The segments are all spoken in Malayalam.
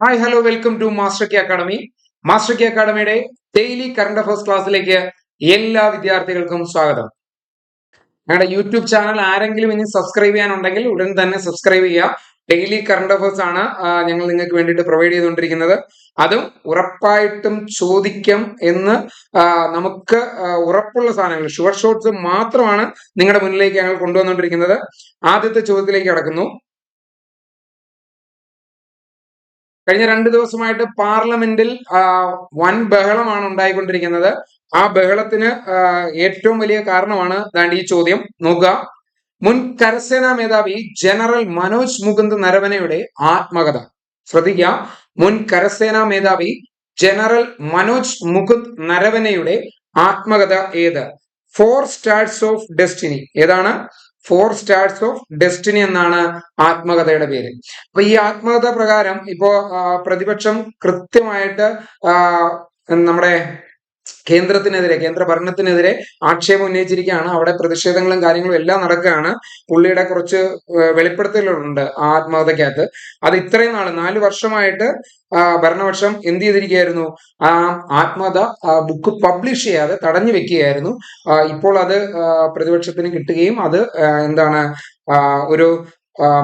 Hi hello welcome to master K academy master K അക്കാഡമിയുടെ daily current affairs ക്ലാസ്സിലേക്ക് എല്ലാ വിദ്യാർത്ഥികൾക്കും സ്വാഗതം. ഞങ്ങളുടെ യൂട്യൂബ് ചാനൽ ആരെങ്കിലും ഇനി സബ്സ്ക്രൈബ് ചെയ്യാനുണ്ടെങ്കിൽ ഉടൻ തന്നെ സബ്സ്ക്രൈബ് ചെയ്യുക. ഡെയിലി കറണ്ട് അഫയേഴ്സ് ആണ് ഞങ്ങൾ നിങ്ങൾക്ക് വേണ്ടിയിട്ട് പ്രൊവൈഡ് ചെയ്തുകൊണ്ടിരിക്കുന്നത്. അതും ഉറപ്പായിട്ടും ചോദിക്കും എന്ന് നമുക്ക് ഉറപ്പുള്ള സാധനങ്ങൾ ഷുവർ ഷോട്ട്സ് മാത്രമാണ് നിങ്ങളുടെ മുന്നിലേക്ക് ഞങ്ങൾ കൊണ്ടുവന്നുകൊണ്ടിരിക്കുന്നത്. ആദ്യത്തെ ചോദ്യത്തിലേക്ക് കടക്കുന്നു. കഴിഞ്ഞ രണ്ട് ദിവസമായിട്ട് പാർലമെന്റിൽ വൻ ബഹളമാണ് ഉണ്ടായിക്കൊണ്ടിരിക്കുന്നത്. ആ ബഹളത്തിന് ഏറ്റവും വലിയ കാരണമാണ് ദാണ്ട് ഈ ചോദ്യം. നോക്കുക. മുൻ കരസേനാ മേധാവി ജനറൽ മനോജ് മുകുന്ദ് നരവനയുടെ ആത്മകഥ. ശ്രദ്ധിക്കുക. മുൻ കരസേനാ മേധാവി ജനറൽ മനോജ് മുകുന്ദ് നരവനയുടെ ആത്മകഥ ഏത്? Four stars of destiny. ഏതാണ്? ഫോർ സ്റ്റാർസ് ഓഫ് ഡെസ്റ്റിനി എന്നാണ് ആത്മകഥയുടെ പേര്. അപ്പൊ ഈ ആത്മകഥ പ്രകാരം ഇപ്പോ പ്രതിപക്ഷം കൃത്യമായിട്ട് നമ്മുടെ കേന്ദ്രത്തിനെതിരെ കേന്ദ്ര ഭരണത്തിനെതിരെ ആക്ഷേപം ഉന്നയിച്ചിരിക്കുകയാണ്. അവിടെ പ്രതിഷേധങ്ങളും കാര്യങ്ങളും എല്ലാം നടക്കുകയാണ്. പുള്ളിയുടെ കുറച്ച് വെളിപ്പെടുത്തലുകളുണ്ട് ആ ആത്മകഥയ്ക്കകത്ത് അത് ഇത്രയും നാൾ നാല് വർഷമായിട്ട് ഭരണപക്ഷം എന്ത് ചെയ്തിരിക്കുകയായിരുന്നു? ആ ആത്മകഥ ബുക്ക് പബ്ലിഷ് ചെയ്യാതെ തടഞ്ഞു വെക്കുകയായിരുന്നു. ഇപ്പോൾ അത് പ്രതിപക്ഷത്തിന് കിട്ടുകയും അത് എന്താണ് ഒരു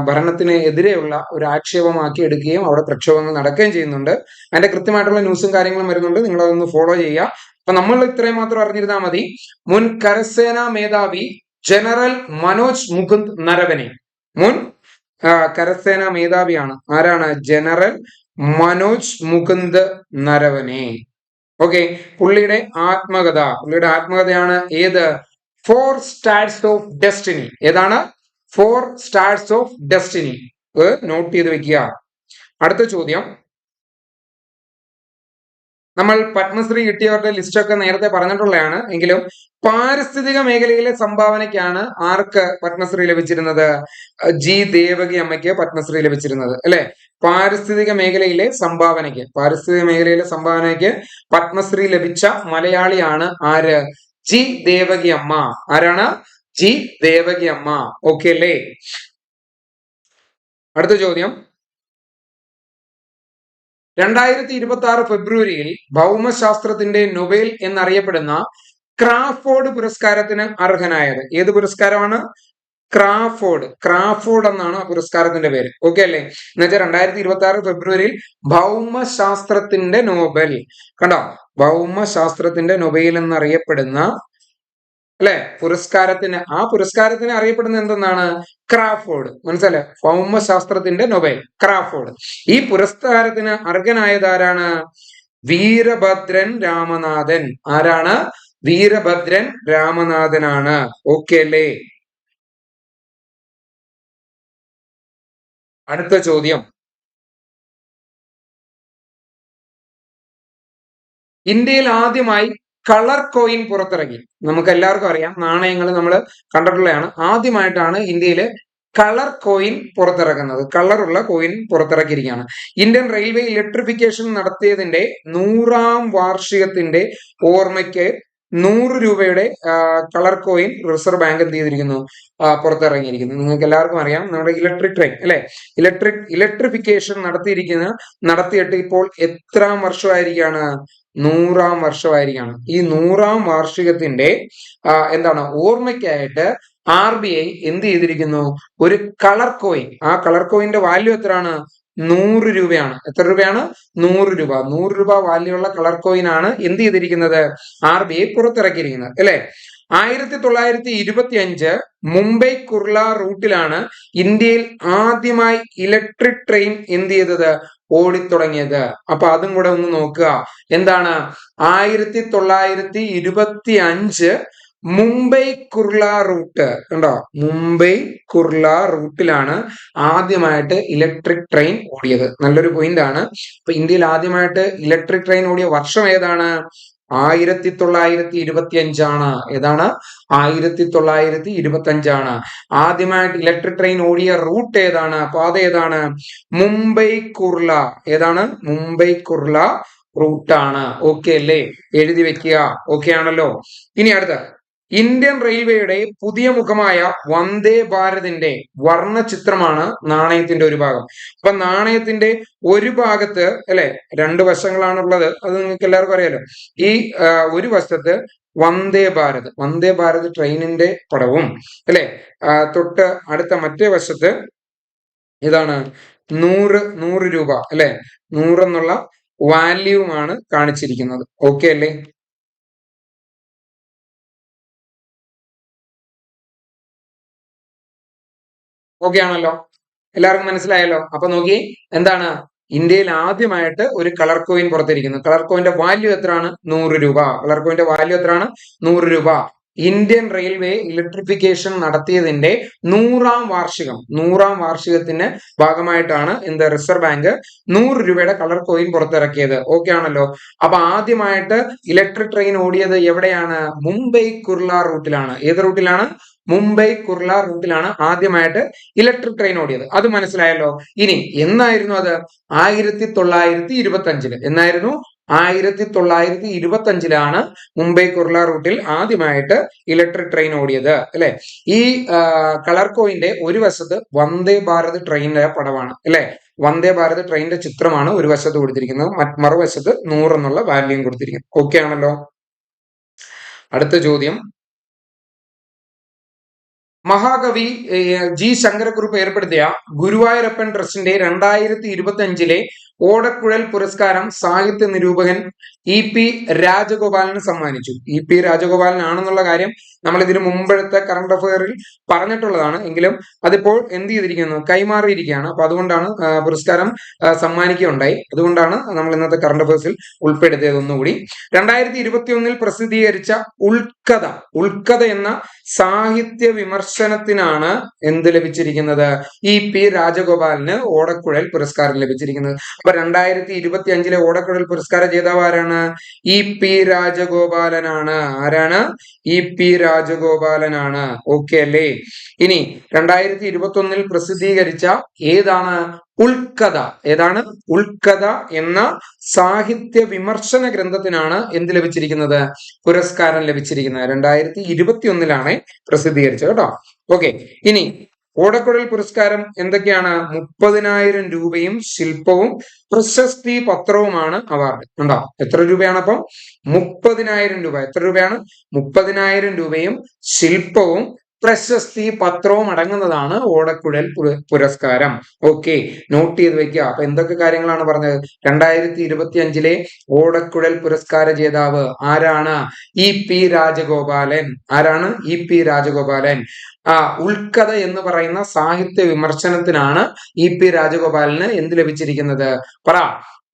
ഭരണത്തിന് എതിരെയുള്ള ഒരു ആക്ഷേപമാക്കി എടുക്കുകയും അവിടെ പ്രക്ഷോഭങ്ങൾ നടക്കുകയും ചെയ്യുന്നുണ്ട്. അതിന്റെ കൃത്യമായിട്ടുള്ള ന്യൂസും കാര്യങ്ങളും വരുന്നുണ്ട്. നിങ്ങൾ അതൊന്ന് ഫോളോ ചെയ്യുക. അപ്പൊ നമ്മൾ ഇത്രയും മാത്രം അറിഞ്ഞിരുന്നാൽ മതി. മുൻ കരസേനാ മേധാവി ജനറൽ മനോജ് മുകുന്ദ് നരവനെ. മുൻ കരസേനാ മേധാവിയാണ്. ആരാണ്? ജനറൽ മനോജ് മുകുന്ദ് നരവനെ. ഓക്കെ പുള്ളിയുടെ ആത്മകഥ. പുള്ളിയുടെ ആത്മകഥയാണ് ഏത്? ഫോർ സ്റ്റാർസ് ഓഫ് ഡെസ്റ്റിനി ഏതാണ്? Four stars of destiny note ചെയ്ത് വെക്കുക. അടുത്ത ചോദ്യം. നമ്മൾ പത്മശ്രീ കിട്ടിയവരുടെ ലിസ്റ്റൊക്കെ നേരത്തെ പറഞ്ഞിട്ടുള്ളതാണ് എങ്കിലും പാരിസ്ഥിതിക മേഖലയിലെ സംഭാവനയ്ക്കാണ് ആർക്ക് പത്മശ്രീ ലഭിച്ചിരുന്നത്? ജി ദേവകി അമ്മയ്ക്ക് പത്മശ്രീ ലഭിച്ചിരുന്നത് അല്ലെ? പാരിസ്ഥിതിക മേഖലയിലെ സംഭാവനയ്ക്ക് പാരിസ്ഥിതിക മേഖലയിലെ സംഭാവനയ്ക്ക് പത്മശ്രീ ലഭിച്ച മലയാളിയാണ് ആര്? ജി ദേവകി അമ്മ. ആരാണ്? ജി ദേവകി അമ്മ. ഓക്കെ അല്ലേ? അടുത്ത ചോദ്യം. രണ്ടായിരത്തി ഇരുപത്തി ആറ് ഫെബ്രുവരിയിൽ ഭൗമശാസ്ത്രത്തിന്റെ നൊബേൽ എന്നറിയപ്പെടുന്ന ക്രാഫോർഡ് പുരസ്കാരത്തിന് അർഹനായത്. ഏത് പുരസ്കാരമാണ്? ക്രാഫോർഡ്. ക്രാഫോർഡ് എന്നാണ് ആ പുരസ്കാരത്തിന്റെ പേര്. ഓക്കെ അല്ലേ? എന്നുവെച്ചാൽ രണ്ടായിരത്തി ഇരുപത്തി ആറ് ഫെബ്രുവരിയിൽ ഭൗമശാസ്ത്രത്തിന്റെ നോബൽ. കണ്ടോ? ഭൗമശാസ്ത്രത്തിന്റെ നൊബേൽ എന്നറിയപ്പെടുന്ന അല്ലെ? പുരസ്കാരത്തിന് ആ പുരസ്കാരത്തിന് അറിയപ്പെടുന്ന എന്തെന്നാണ്? ക്രാഫോർഡ്. മനസ്സിലല്ലേ ഭൗമശാസ്ത്രത്തിന്റെ നൊബേൽ ക്രാഫോർഡ്. ഈ പുരസ്കാരത്തിന് അർഹനായത് ആരാണ്? വീരഭദ്രൻ രാമനാഥൻ. ആരാണ്? വീരഭദ്രൻ രാമനാഥനാണ്. ഓക്കെ അല്ലേ? അടുത്ത ചോദ്യം. ഇന്ത്യയിൽ ആദ്യമായി കളർ കോയിൻ പുറത്തിറങ്ങി. നമുക്ക് എല്ലാവർക്കും അറിയാം നാണയങ്ങൾ നമ്മൾ കണ്ടിട്ടുള്ളതാണ്. ആദ്യമായിട്ടാണ് ഇന്ത്യയിൽ കളർ കോയിൻ പുറത്തിറക്കുന്നത് കളറുള്ള കോയിൻ പുറത്തിറക്കിയിരിക്കുകയാണ്. ഇന്ത്യൻ റെയിൽവേ ഇലക്ട്രിഫിക്കേഷൻ നടത്തിയതിന്റെ നൂറാം വാർഷികത്തിന്റെ ഓർമ്മയ്ക്ക് നൂറ് രൂപയുടെ കളർ കോയിൻ റിസർവ് ബാങ്ക് എന്ത് ചെയ്തിരിക്കുന്നു? പുറത്തിറങ്ങിയിരിക്കുന്നു. നിങ്ങൾക്ക് എല്ലാവർക്കും അറിയാം നമ്മുടെ ഇലക്ട്രിക് ട്രെയിൻ അല്ലെ? ഇലക്ട്രിക് ഇലക്ട്രിഫിക്കേഷൻ നടത്തിയിരിക്കുന്ന നടത്തിയിട്ട് ഇപ്പോൾ എത്രാം വർഷമായിരിക്കാണ്? നൂറാം വർഷമായിരിക്കാണ്. ഈ നൂറാം വാർഷികത്തിന്റെ എന്താണ് ഓർമ്മയ്ക്കായിട്ട് ആർ ബി ഐ എന്ത് ചെയ്തിരിക്കുന്നു? ഒരു കളർ കോയിൻ ആ കളർ കോയിന്റെ വാല്യൂ എത്രയാണ്? നൂറ് രൂപയാണ്. എത്ര രൂപയാണ്? നൂറ് രൂപ. നൂറ് രൂപ വാല്യുള്ള കളർ കോയിൻ ആണ് എന്ത് ചെയ്തിരിക്കുന്നത്? ആർ ബി ഐ പുറത്തിറക്കിയിരിക്കുന്നത് അല്ലെ? ആയിരത്തി തൊള്ളായിരത്തി ഇരുപത്തി അഞ്ച് മുംബൈ കുർള റൂട്ടിലാണ് ഇന്ത്യയിൽ ആദ്യമായി ഇലക്ട്രിക് ട്രെയിൻ എന്ത് ചെയ്തത്? ഓടിത്തുടങ്ങിയത്. അപ്പൊ അതും കൂടെ ഒന്ന് നോക്കുക. എന്താണ്? ആയിരത്തി തൊള്ളായിരത്തി ഇരുപത്തി അഞ്ച് മുംബൈ കുർള റൂട്ട്. കണ്ടോ? മുംബൈ കുർള റൂട്ടിലാണ് ആദ്യമായിട്ട് ഇലക്ട്രിക് ട്രെയിൻ ഓടിയത്. നല്ലൊരു പോയിന്റ് ആണ്. അപ്പൊ ഇന്ത്യയിൽ ആദ്യമായിട്ട് ഇലക്ട്രിക് ട്രെയിൻ ഓടിയ വർഷം ഏതാണ്? ആയിരത്തി തൊള്ളായിരത്തി ഇരുപത്തി അഞ്ചാണ് ഏതാണ്? ആയിരത്തി തൊള്ളായിരത്തി ഇരുപത്തി അഞ്ചാണ് ആദ്യമായിട്ട് ഇലക്ട്രിക് ട്രെയിൻ ഓടിയ റൂട്ട് ഏതാണ്? പാത ഏതാണ്? മുംബൈ കുർള ഏതാണ്? മുംബൈ കുർള റൂട്ടാണ്. ഓക്കെ അല്ലേ? എഴുതി വെക്കുക. ഓക്കെ ആണല്ലോ. ഇനി അടുത്ത. ഇന്ത്യൻ റെയിൽവേയുടെ പുതിയ മുഖമായ വന്ദേ ഭാരതിന്റെ വർണ ചിത്രമാണ് നാണയത്തിന്റെ ഒരു ഭാഗം. അപ്പൊ നാണയത്തിന്റെ ഒരു ഭാഗത്ത് അല്ലെ രണ്ട് വശങ്ങളാണുള്ളത് അത് നിങ്ങൾക്ക് എല്ലാവർക്കും അറിയാലോ. ഈ ഒരു വശത്ത് വന്ദേ ഭാരത് വന്ദേ ഭാരത് ട്രെയിനിന്റെ പടവും അല്ലെ? തൊട്ട് അടുത്ത മറ്റേ വശത്ത് ഇതാണ് നൂറ് നൂറ് രൂപ അല്ലെ? നൂറെന്നുള്ള വാല്യൂമാണ് കാണിച്ചിരിക്കുന്നത്. ഓക്കെ അല്ലേ? ഓക്കെ ആണല്ലോ. എല്ലാവർക്കും മനസ്സിലായല്ലോ? അപ്പൊ നോക്കി എന്താണ്? ഇന്ത്യയിൽ ആദ്യമായിട്ട് ഒരു കളർ കോയിൻ പുറത്തിരിക്കുന്നു. കളർ കോയിന്റെ വാല്യൂ എത്രയാണ്? നൂറ് രൂപ. കളർ കോയിന്റെ വാല്യൂ എത്രയാണ്? നൂറ് രൂപ. ഇന്ത്യൻ റെയിൽവേ ഇലക്ട്രിഫിക്കേഷൻ നടത്തിയതിന്റെ നൂറാം വാർഷികം നൂറാം വാർഷികത്തിന് ഭാഗമായിട്ടാണ് എന്ത് റിസർവ് ബാങ്ക് നൂറ് രൂപയുടെ കളർ കോയിൻ പുറത്തിറക്കിയത്. ഓക്കെ ആണല്ലോ? അപ്പൊ ആദ്യമായിട്ട് ഇലക്ട്രിക് ട്രെയിൻ ഓടിയത് എവിടെയാണ്? മുംബൈ കുർള റൂട്ടിലാണ് ഏത് റൂട്ടിലാണ് മുംബൈ കുർള റൂട്ടിലാണ് ആദ്യമായിട്ട് ഇലക്ട്രിക് ട്രെയിൻ ഓടിയത്. അത് മനസ്സിലായല്ലോ? ഇനി എന്നായിരുന്നു അത്? ആയിരത്തി തൊള്ളായിരത്തി ഇരുപത്തി അഞ്ചിൽ എന്നായിരുന്നു? ആയിരത്തി തൊള്ളായിരത്തി ഇരുപത്തി അഞ്ചിലാണ് മുംബൈ കുർള റൂട്ടിൽ ആദ്യമായിട്ട് ഇലക്ട്രിക് ട്രെയിൻ ഓടിയത് അല്ലെ? ഈ കളർ കോയിന്റെ ഒരു വശത്ത് വന്ദേ ഭാരത് ട്രെയിനിന്റെ പടമാണ് അല്ലെ? വന്ദേ ഭാരത് ട്രെയിനിന്റെ ചിത്രമാണ് ഒരു വശത്ത് കൊടുത്തിരിക്കുന്നത് മറുവശത്ത് നൂറ് എന്നുള്ള വാല്യൂം കൊടുത്തിരിക്കുന്നത്. ഓക്കെ ആണല്ലോ? അടുത്ത ചോദ്യം. മഹാകവി ജി ശങ്കരക്കുറുപ്പ് ഏർപ്പെടുത്തിയ ഗുരുവായൂരപ്പൻ ട്രസ്റ്റിന്റെ രണ്ടായിരത്തി ഇരുപത്തി അഞ്ചിലെ ഓടക്കുഴൽ പുരസ്കാരം സാഹിത്യ നിരൂപകൻ ഇ പി രാജഗോപാലന് സമ്മാനിച്ചു. ഇ പി രാജഗോപാലൻ ആണെന്നുള്ള കാര്യം നമ്മൾ ഇതിനു മുമ്പഴത്തെ കറണ്ട് അഫയറിൽ പറഞ്ഞിട്ടുള്ളതാണ്. എങ്കിലും അതിപ്പോൾ എന്ത് ചെയ്തിരിക്കുന്നു? കൈമാറിയിരിക്കുകയാണ്. അപ്പൊ അതുകൊണ്ടാണ് പുരസ്കാരം സമ്മാനിക്കുകയുണ്ടായി. അതുകൊണ്ടാണ് നമ്മൾ ഇന്നത്തെ കറണ്ട് അഫയേഴ്സിൽ ഉൾപ്പെടുത്തിയത് ഒന്നുകൂടി. രണ്ടായിരത്തി ഇരുപത്തി ഒന്നിൽ പ്രസിദ്ധീകരിച്ച ഉൾക്കഥ ഉൾക്കഥ എന്ന സാഹിത്യ വിമർശനത്തിനാണ് എന്ത് ലഭിച്ചിരിക്കുന്നത്? ഇ പി രാജഗോപാലിന് ഓടക്കുഴൽ പുരസ്കാരം ലഭിച്ചിരിക്കുന്നത്. അപ്പൊ രണ്ടായിരത്തി ഇരുപത്തി അഞ്ചിലെ ഓടക്കുഴൽ പുരസ്കാര ജേതാവ് ആരാണ്? ഇ പി രാജഗോപാലനാണ്. ആരാണ്? E P രാജഗോപാലനാണ്. ഓക്കെ അല്ലേ? ഇനി രണ്ടായിരത്തി ഇരുപത്തി ഒന്നിൽ പ്രസിദ്ധീകരിച്ച ഏതാണ്? ഉൾക്കഥ ഏതാണ്? ഉൾക്കഥ എന്ന സാഹിത്യ വിമർശന ഗ്രന്ഥത്തിനാണ് എന്ത് ലഭിച്ചിരിക്കുന്നത്? പുരസ്കാരം ലഭിച്ചിരിക്കുന്നത്. രണ്ടായിരത്തി ഇരുപത്തി ഒന്നിലാണ് പ്രസിദ്ധീകരിച്ചത് കേട്ടോ. ഓക്കെ. ഇനി ഓടക്കുഴൽ പുരസ്കാരം എന്തൊക്കെയാണ്? മുപ്പതിനായിരം രൂപയും ശില്പവും പ്രശസ്തി പത്രവുമാണ് അവാർഡ്. ഉണ്ടോ എത്ര രൂപയാണ് അപ്പം? മുപ്പതിനായിരം രൂപ. എത്ര രൂപയാണ്? മുപ്പതിനായിരം രൂപയും ശില്പവും പ്രശസ്തി പത്രവും അടങ്ങുന്നതാണ് ഓടക്കുഴൽ പുരസ്കാരം. ഓക്കെ നോട്ട് ചെയ്ത് വെക്കുക. അപ്പൊ എന്തൊക്കെ കാര്യങ്ങളാണ് പറഞ്ഞത്? രണ്ടായിരത്തി ഇരുപത്തി അഞ്ചിലെ ഓടക്കുഴൽ പുരസ്കാര ജേതാവ് ആരാണ്? E P Rajagopalan. ആരാണ്? E P Rajagopalan. ആ ഉൾക്കഥ എന്ന് പറയുന്ന സാഹിത്യ വിമർശനത്തിനാണ് ഇ പി രാജഗോപാലിന് എന്ത് ലഭിച്ചിരിക്കുന്നത്? പറ.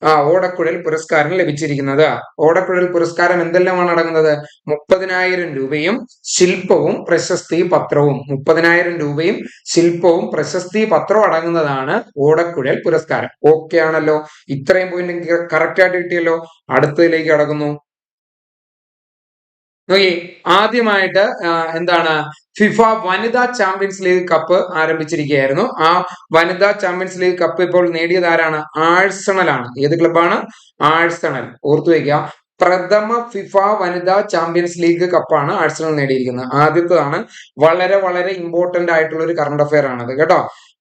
ആ ഓടക്കുഴൽ പുരസ്കാരം ലഭിച്ചിരിക്കുന്നത്. ഓടക്കുഴൽ പുരസ്കാരം എന്തെല്ലാമാണ് അടങ്ങുന്നത്? മുപ്പതിനായിരം രൂപയും ശില്പവും പ്രശസ്തി പത്രവും. മുപ്പതിനായിരം രൂപയും ശില്പവും പ്രശസ്തി പത്രവും അടങ്ങുന്നതാണ് ഓടക്കുഴൽ പുരസ്കാരം. ഓക്കെ ആണല്ലോ. ഇത്രയും പോയിന്റ് കറക്റ്റ് ആയിട്ട് കിട്ടിയല്ലോ. അടുത്തതിലേക്ക് കടക്കുന്നു. നോക്കി ആദ്യമായിട്ട് എന്താണ് ഫിഫ വനിതാ ചാമ്പ്യൻസ് ലീഗ് കപ്പ് ആരംഭിച്ചിരിക്കുകയായിരുന്നു. ആ വനിതാ ചാമ്പ്യൻസ് ലീഗ് കപ്പ് ഇപ്പോൾ നേടിയത് ആരാണ്? ആഴ്സണൽ ആണ്. ഏത് ക്ലബാണ് ആഴ്സണൽ ഓർത്തു വയ്ക്കുക. പ്രഥമ ഫിഫ വനിതാ ചാമ്പ്യൻസ് ലീഗ് കപ്പാണ് ആഴ്സണൽ നേടിയിരിക്കുന്നത്. ആദ്യത്തതാണ്. വളരെ വളരെ ഇമ്പോർട്ടന്റ് ആയിട്ടുള്ള ഒരു കറണ്ട് അഫയർ ആണത് കേട്ടോ?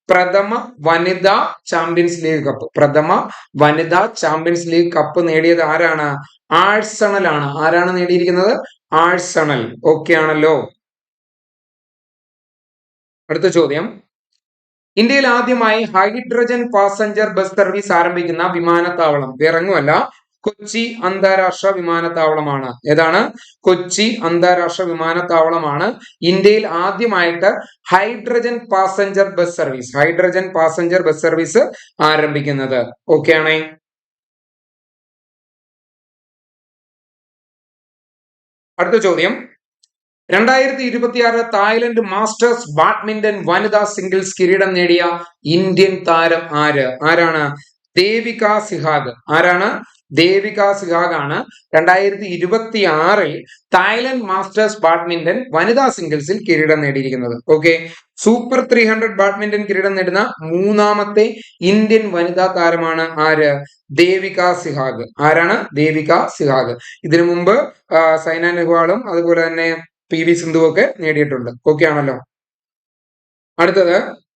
പ്രഥമ വനിതാ ചാമ്പ്യൻസ് ലീഗ് കപ്പ്. പ്രഥമ വനിതാ ചാമ്പ്യൻസ് ലീഗ് കപ്പ് നേടിയത് ആരാണ്? ആഴ്സണൽ ആണ്. ആരാണ് നേടിയിരിക്കുന്നത്? ആഴ്സണൽ. ഓക്കെ ആണല്ലോ. അടുത്ത ചോദ്യം. ഇന്ത്യയിൽ ആദ്യമായി ഹൈഡ്രജൻ പാസഞ്ചർ ബസ് സർവീസ് ആരംഭിക്കുന്ന വിമാനത്താവളം. ഇറങ്ങുമല്ല കൊച്ചി അന്താരാഷ്ട്ര വിമാനത്താവളമാണ്. ഏതാണ്? കൊച്ചി അന്താരാഷ്ട്ര വിമാനത്താവളമാണ്. ഇന്ത്യയിൽ ആദ്യമായിട്ട് hydrogen passenger bus service hydrogen passenger bus service ആരംഭിക്കുന്നത്. ഓക്കെ ആണേ? അടുത്ത ചോദ്യം. രണ്ടായിരത്തി ഇരുപത്തിയാറ് തായ്ലൻഡ് മാസ്റ്റേഴ്സ് ബാഡ്മിന്റൺ വനിതാ സിംഗിൾസ് കിരീടം നേടിയ ഇന്ത്യൻ താരം ആര്? ആരാണ്? ദേവിക സിഹാഗ്. ആരാണ്? ദേവിക സിഹാഗാണ്. രണ്ടായിരത്തി ഇരുപത്തി ആറിൽ തായ്ലൻഡ് മാസ്റ്റേഴ്സ് ബാഡ്മിന്റൺ വനിതാ സിംഗിൾസിൽ കിരീടം നേടിയിരിക്കുന്നത്. Okay? Super three hundred badminton കിരീടം നേടുന്ന മൂന്നാമത്തെ ഇന്ത്യൻ വനിതാ താരമാണ് ആര്? ദേവിക സിഹാഗ്. ആരാണ്? ദേവിക സിഹാഗ്. ഇതിനു മുമ്പ് സൈന നെഹ്വാളും അതുപോലെ തന്നെ പി വി സിന്ധുവൊക്കെ നേടിയിട്ടുണ്ട്. ഓക്കെ ആണല്ലോ. അടുത്തത്.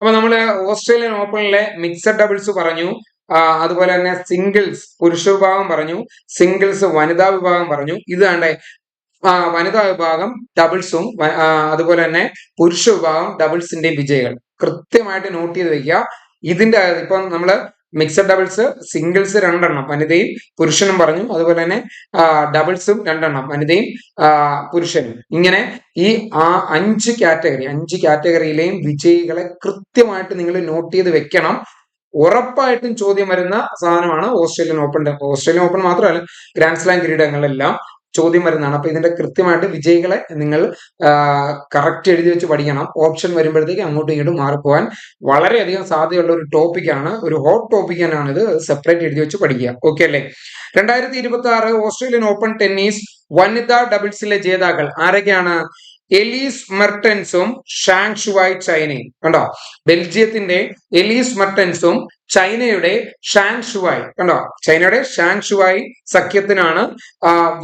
അപ്പൊ നമ്മൾ ഓസ്ട്രേലിയൻ ഓപ്പണിലെ മിക്സഡ് ഡബിൾസ് പറഞ്ഞു. അതുപോലെ തന്നെ സിംഗിൾസ് പുരുഷ വിഭാഗം പറഞ്ഞു. സിംഗിൾസ് വനിതാ വിഭാഗം പറഞ്ഞു. ഇത് കണ്ടേ. വനിതാ വിഭാഗം ഡബിൾസും അതുപോലെ തന്നെ പുരുഷ വിഭാഗം ഡബിൾസിന്റെയും വിജയികൾ. കൃത്യമായിട്ട് നോട്ട് ചെയ്ത് വെക്കുക ഇതിന്റെ ഇപ്പം നമ്മൾ മിക്സഡ് ഡബിൾസ് സിംഗിൾസ് രണ്ടെണ്ണം. വനിതയും പുരുഷനും പറഞ്ഞു. അതുപോലെ തന്നെ ഡബിൾസും രണ്ടെണ്ണം. വനിതയും പുരുഷനും. ഇങ്ങനെ ഈ ആ അഞ്ച് കാറ്റഗറി അഞ്ച് കാറ്റഗറിയിലെയും വിജയികളെ കൃത്യമായിട്ട് നിങ്ങൾ നോട്ട് ചെയ്ത് വെക്കണം. ഉറപ്പായിട്ടും ചോദ്യം വരുന്ന സാധനമാണ് ഓസ്ട്രേലിയൻ ഓപ്പൺ ഓസ്ട്രേലിയൻ ഓപ്പൺ മാത്രമല്ല ഗ്രാൻഡ് സ്ലാം കിരീടങ്ങളിലെല്ലാം ചോദ്യം വരുന്നതാണ്. അപ്പൊ ഇതിന്റെ കൃത്യമായിട്ട് വിജയികളെ നിങ്ങൾ കറക്റ്റ് എഴുതി വെച്ച് പഠിക്കണം. ഓപ്ഷൻ വരുമ്പോഴത്തേക്ക് അങ്ങോട്ടും ഇങ്ങോട്ടും മാറിപ്പോവാൻ വളരെയധികം സാധ്യതയുള്ള ഒരു ടോപ്പിക്കാണ് ഒരു ഹോട്ട് ടോപ്പിക് തന്നെയാണ് ഇത്. സെപ്പറേറ്റ് എഴുതി വെച്ച് പഠിക്കുക. ഓക്കെ അല്ലേ? രണ്ടായിരത്തി ഇരുപത്തി ആറ് ഓസ്ട്രേലിയൻ ഓപ്പൺ ടെന്നീസ് വനിതാ ഡബിൾസിലെ ജേതാക്കൾ ആരൊക്കെയാണ്? എലീസ് മെർട്ടൻസും ഷാങ്ഷുവായ് ചൈനയും കണ്ടോ? ബെൽജിയത്തിന്റെ എലീസ് മെർട്ടൻസും ചൈനയുടെ ഷാങ്ഷുവായ് കണ്ടോ? ചൈനയുടെ ഷാങ്ഷുവായ് സഖ്യത്തിനാണ്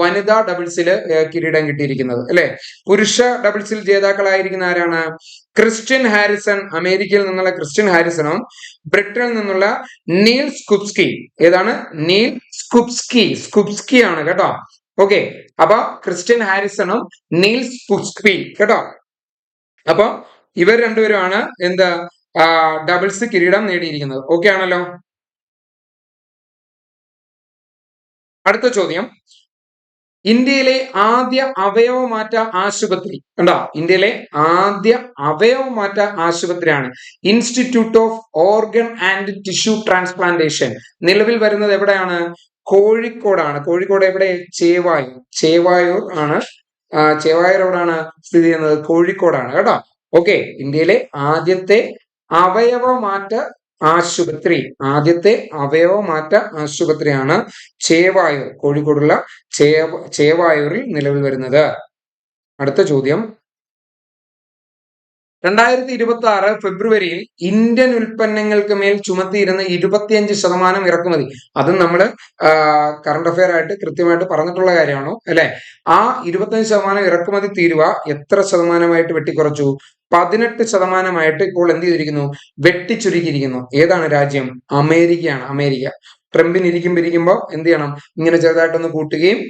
വനിതാ ഡബിൾസിൽ കിരീടം കിട്ടിയിരിക്കുന്നത്. അല്ലെ? പുരുഷ ഡബിൾസിൽ ജേതാക്കളായിരിക്കുന്ന ആരാണ്? ക്രിസ്ത്യൻ ഹാരിസൺ അമേരിക്കയിൽ നിന്നുള്ള ക്രിസ്ത്യൻ ഹാരിസണും ബ്രിട്ടനിൽ നിന്നുള്ള നീൽ സ്കുപ്സ്കി ഏതാണ്? നീൽ സ്കുപ്സ്കി സ്കുപ്സ്കി ആണ് കേട്ടോ. ഓക്കെ അപ്പൊ ക്രിസ്ത്യൻ ഹാരിസണും നീൽസ് പുസ്ക്വി കേട്ടോ? അപ്പൊ ഇവർ രണ്ടുപേരുമാണ് എന്താ ഡബിൾസ് കിരീടം നേടിയിരിക്കുന്നത്. ഓക്കെ ആണല്ലോ? അടുത്ത ചോദ്യം. ഇന്ത്യയിലെ ആദ്യ അവയവമാറ്റ ആശുപത്രി. കണ്ടോ? ഇന്ത്യയിലെ ആദ്യ അവയവമാറ്റ ആശുപത്രിയാണ്. Institute of organ and tissue transplantation നിലവിൽ വരുന്നത് എവിടെയാണ്? കോഴിക്കോടാണ്. കോഴിക്കോട് എവിടെ? ചേവായൂർ ചേവായൂർ ആണ് ചേവായൂർ എവിടെയാണ് സ്ഥിതി ചെയ്യുന്നത്. കോഴിക്കോടാണ് കേട്ടോ. ഓക്കെ ഇന്ത്യയിലെ ആദ്യത്തെ അവയവ മാറ്റ ആശുപത്രി. ആദ്യത്തെ അവയവ മാറ്റ ആശുപത്രിയാണ് ചേവായൂർ. കോഴിക്കോടുള്ള ചേവ ചേവായൂരിൽ നിലവിൽ വരുന്നത്. അടുത്ത ചോദ്യം. രണ്ടായിരത്തി ഇരുപത്തി ആറ് ഫെബ്രുവരിയിൽ ഇന്ത്യൻ ഉൽപ്പന്നങ്ങൾക്ക് മേൽ ചുമത്തിയിരുന്ന ഇരുപത്തിയഞ്ച് ശതമാനം ഇറക്കുമതി. അതും നമ്മൾ കറണ്ട് അഫയർ ആയിട്ട് കൃത്യമായിട്ട് പറഞ്ഞിട്ടുള്ള കാര്യമാണോ? അല്ലെ? ആ ഇരുപത്തിയഞ്ച് ശതമാനം ഇറക്കുമതി തീരുവ എത്ര ശതമാനമായിട്ട് വെട്ടിക്കുറച്ചു? പതിനെട്ട് ശതമാനമായിട്ട് ഇപ്പോൾ എന്ത് ചെയ്തിരിക്കുന്നു? വെട്ടിച്ചുരുക്കിയിരിക്കുന്നു. ഏതാണ് രാജ്യം? അമേരിക്കയാണ് അമേരിക്ക. ട്രംപിന് ഇരിക്കുമ്പോൾ ഇരിക്കുമ്പോൾ എന്ത് ചെയ്യണം? ഇങ്ങനെ ചെറുതായിട്ടൊന്ന് കൂട്ടുകയും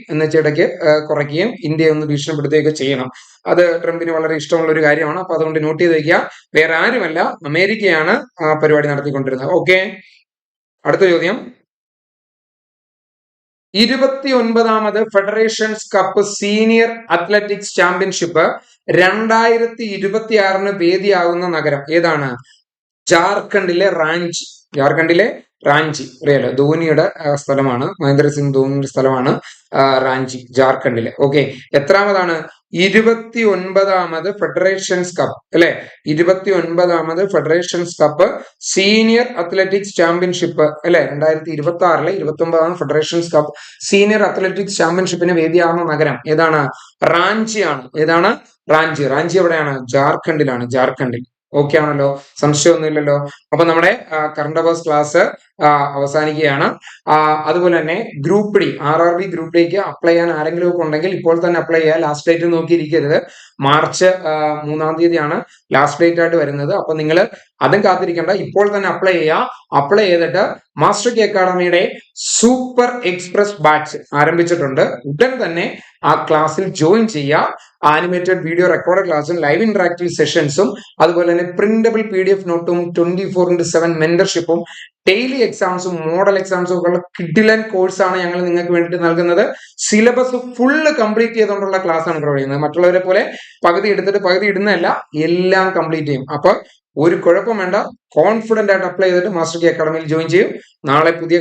ആ, കുറയ്ക്കുകയും ഇന്ത്യയെ ഒന്ന് ഭീഷണിപ്പെടുത്തുകയൊക്കെ ചെയ്യണം. അത് ട്രംപിന് വളരെ ഇഷ്ടമുള്ള ഒരു കാര്യമാണ്. അപ്പൊ അതുകൊണ്ട് നോട്ട് ചെയ്ത് വയ്ക്കുക വേറെ ആരുമല്ല അമേരിക്കയാണ് ആ പരിപാടി നടത്തിക്കൊണ്ടിരുന്നത്. ഓക്കെ. അടുത്ത ചോദ്യം. ഇരുപത്തി ഒൻപതാമത് federations cup senior athletics championship രണ്ടായിരത്തി ഇരുപത്തി ആറിന് വേദിയാകുന്ന നഗരം ഏതാണ്? ജാർഖണ്ഡിലെ റാഞ്ചി. ജാർഖണ്ഡിലെ റാഞ്ചി അറിയാലോ? ധോനിയുടെ സ്ഥലമാണ്. മഹേന്ദ്ര സിംഗ് ധോനിയുടെ സ്ഥലമാണ് റാഞ്ചി ജാർഖണ്ഡിലെ. ഓക്കെ. എത്രാമതാണ്? ഇരുപത്തി ഒൻപതാമത് ഫെഡറേഷൻസ് കപ്പ് അല്ലെ? ഇരുപത്തി ഒൻപതാമത് federations cup senior athletics championship അല്ലെ? രണ്ടായിരത്തി ഇരുപത്തി ആറിലെ ഇരുപത്തി ഒമ്പതാമത് ഫെഡറേഷൻസ് കപ്പ് സീനിയർ അത്ലറ്റിക്സ് ചാമ്പ്യൻഷിപ്പിന് വേദിയാവുന്ന നഗരം ഏതാണ്? റാഞ്ചിയാണ്. ഏതാണ്? റാഞ്ചി. റാഞ്ചി എവിടെയാണ്? ജാർഖണ്ഡിലാണ്. ജാർഖണ്ഡിൽ. ഓക്കെ ആണല്ലോ സംശയമൊന്നുമില്ലല്ലോ? അപ്പൊ നമ്മുടെ കറണ്ട് അഫേഴ്സ് ക്ലാസ് അവസാനിക്കുകയാണ്. അതുപോലെ തന്നെ group D R R B group ഡിക്ക് അപ്ലൈ ചെയ്യാൻ ആരെങ്കിലും ഒക്കെ ഉണ്ടെങ്കിൽ ഇപ്പോൾ തന്നെ അപ്ലൈ ചെയ്യുക. Last date നോക്കിയിരിക്കരുത്. മാർച്ച് മൂന്നാം തീയതിയാണ് ലാസ്റ്റ് ഡേറ്റ് ആയിട്ട് വരുന്നത്. അപ്പൊ നിങ്ങൾ അതും കാത്തിരിക്കേണ്ട. ഇപ്പോൾ തന്നെ അപ്ലൈ ചെയ്യുക. അപ്ലൈ ചെയ്തിട്ട് മാസ്റ്റർ കെ അക്കാഡമിയുടെ സൂപ്പർ എക്സ്പ്രസ് ബാച്ച് ആരംഭിച്ചിട്ടുണ്ട്. ഉടൻ തന്നെ ആ ക്ലാസ്സിൽ ജോയിൻ ചെയ്യുക. ആനിമേറ്റഡ് വീഡിയോ റെക്കോർഡ് ക്ലാസ്സും ലൈവ് ഇന്ററാക്റ്റീവ് സെഷൻസും അതുപോലെ തന്നെ പ്രിന്റബിൾ പി ഡി എഫ് നോട്ടും ട്വന്റി ഫോർ ഇന്റു സെവൻ മെന്റർഷിപ്പും ഡെയിലി എക്സാംസും മോഡൽ എക്സാംസും ഒക്കെ ഉള്ള കിഡിലൻ കോഴ്സാണ് ഞങ്ങൾ നിങ്ങൾക്ക് വേണ്ടിയിട്ട് നൽകുന്നത്. സിലബസ് ഫുള്ള് കംപ്ലീറ്റ് ചെയ്തുകൊണ്ടുള്ള ക്ലാസ് ആണ് പ്രൊവൈഡ് ചെയ്യുന്നത് മറ്റുള്ളവരെ പോലെ പകുതി എടുത്തിട്ട് പകുതി ഇടുന്നതല്ല എല്ലാം കംപ്ലീറ്റ് ചെയ്യും. അപ്പൊ ഒരു കുഴപ്പം വേണ്ട. കോൺഫിഡന്റ് ആയിട്ട് അപ്ലൈ ചെയ്തിട്ട് മാസ്റ്റർ കെ അക്കാഡമിയിൽ ജോയിൻ ചെയ്യും. നാളെ പുതിയ